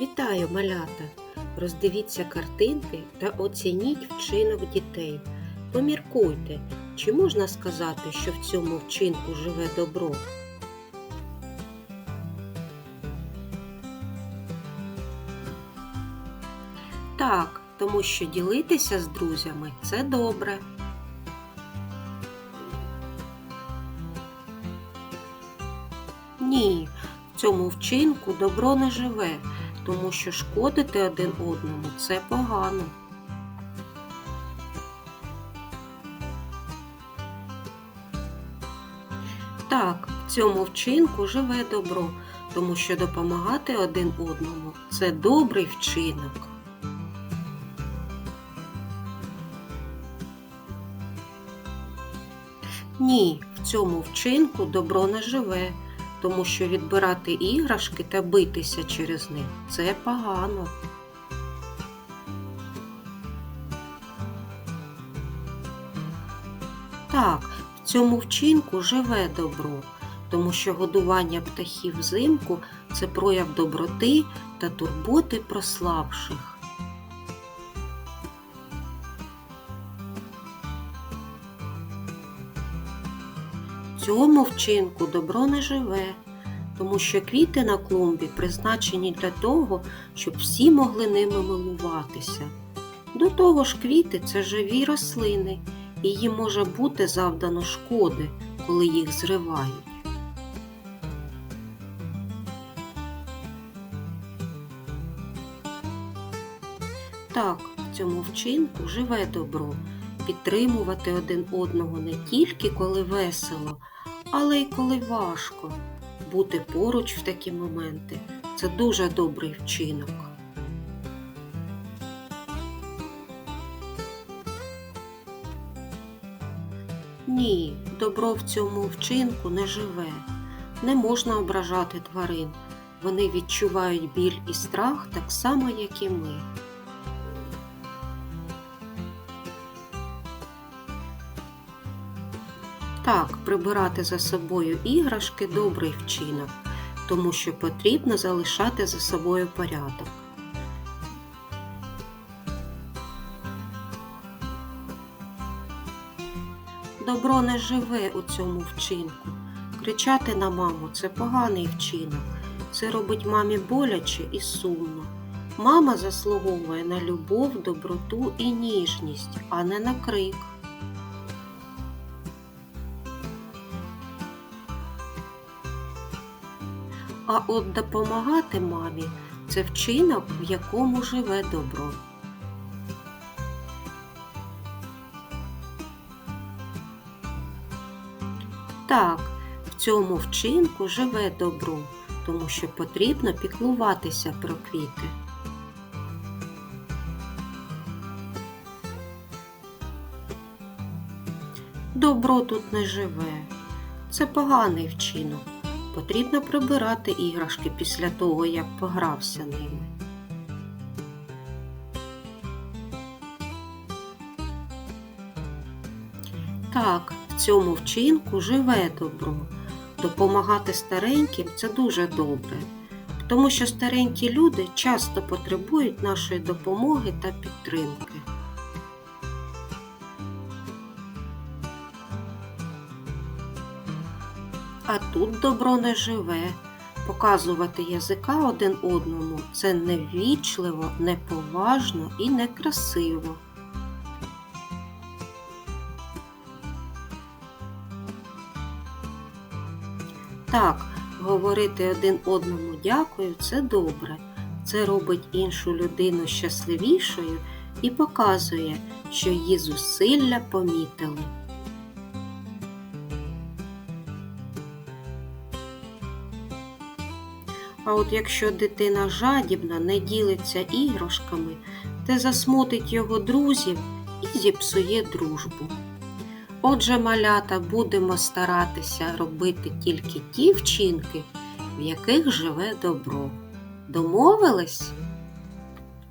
Вітаю, малята! Роздивіться картинки та оцініть вчинок дітей. Поміркуйте, чи можна сказати, що в цьому вчинку живе добро? Так, тому що ділитися з друзями це добре. Ні, в цьому вчинку добро не живе, тому що шкодити один одному це погано. Так, в цьому вчинку живе добро, тому що допомагати один одному це добрий вчинок. Ні, в цьому вчинку добро не живе, тому що відбирати іграшки та битися через них це погано. Так, в цьому вчинку живе добро, тому що годування птахів взимку це прояв доброти та турботи про слабших. Цьому вчинку добро не живе, тому що квіти на клумбі призначені для того, щоб всі могли ними милуватися. До того ж, квіти це живі рослини, і їм може бути завдано шкоди, коли їх зривають. Так, в цьому вчинку живе добро, підтримувати один одного не тільки коли весело, але й коли важко. Бути поруч в такі моменти це дуже добрий вчинок. Ні, добро в цьому вчинку не живе. Не можна ображати тварин. Вони відчувають біль і страх так само, як і ми. Так, прибирати за собою іграшки добрий вчинок, тому що потрібно залишати за собою порядок. Добро не живе у цьому вчинку. Кричати на маму це поганий вчинок. Це робить мамі боляче і сумно. Мама заслуговує на любов, доброту і ніжність, а не на крик. А от допомагати мамі це вчинок, в якому живе добро. Так, в цьому вчинку живе добро, тому що потрібно піклуватися про квіти. Добро тут не живе. Це поганий вчинок. Потрібно прибирати іграшки після того, як погрався ними. Так, в цьому вчинку живе добро. Допомагати стареньким це дуже добре, тому що старенькі люди часто потребують нашої допомоги та підтримки. А тут добро не живе. Показувати язика один одному це невічливо, неповажно і некрасиво. Так, говорити один одному дякую це добре. Це робить іншу людину щасливішою і показує, що її зусилля помітили. А от якщо дитина жадібна, не ділиться іграшками, те засмутить його друзів і зіпсує дружбу. Отже, малята, будемо старатися робити тільки ті вчинки, в яких живе добро. Домовились?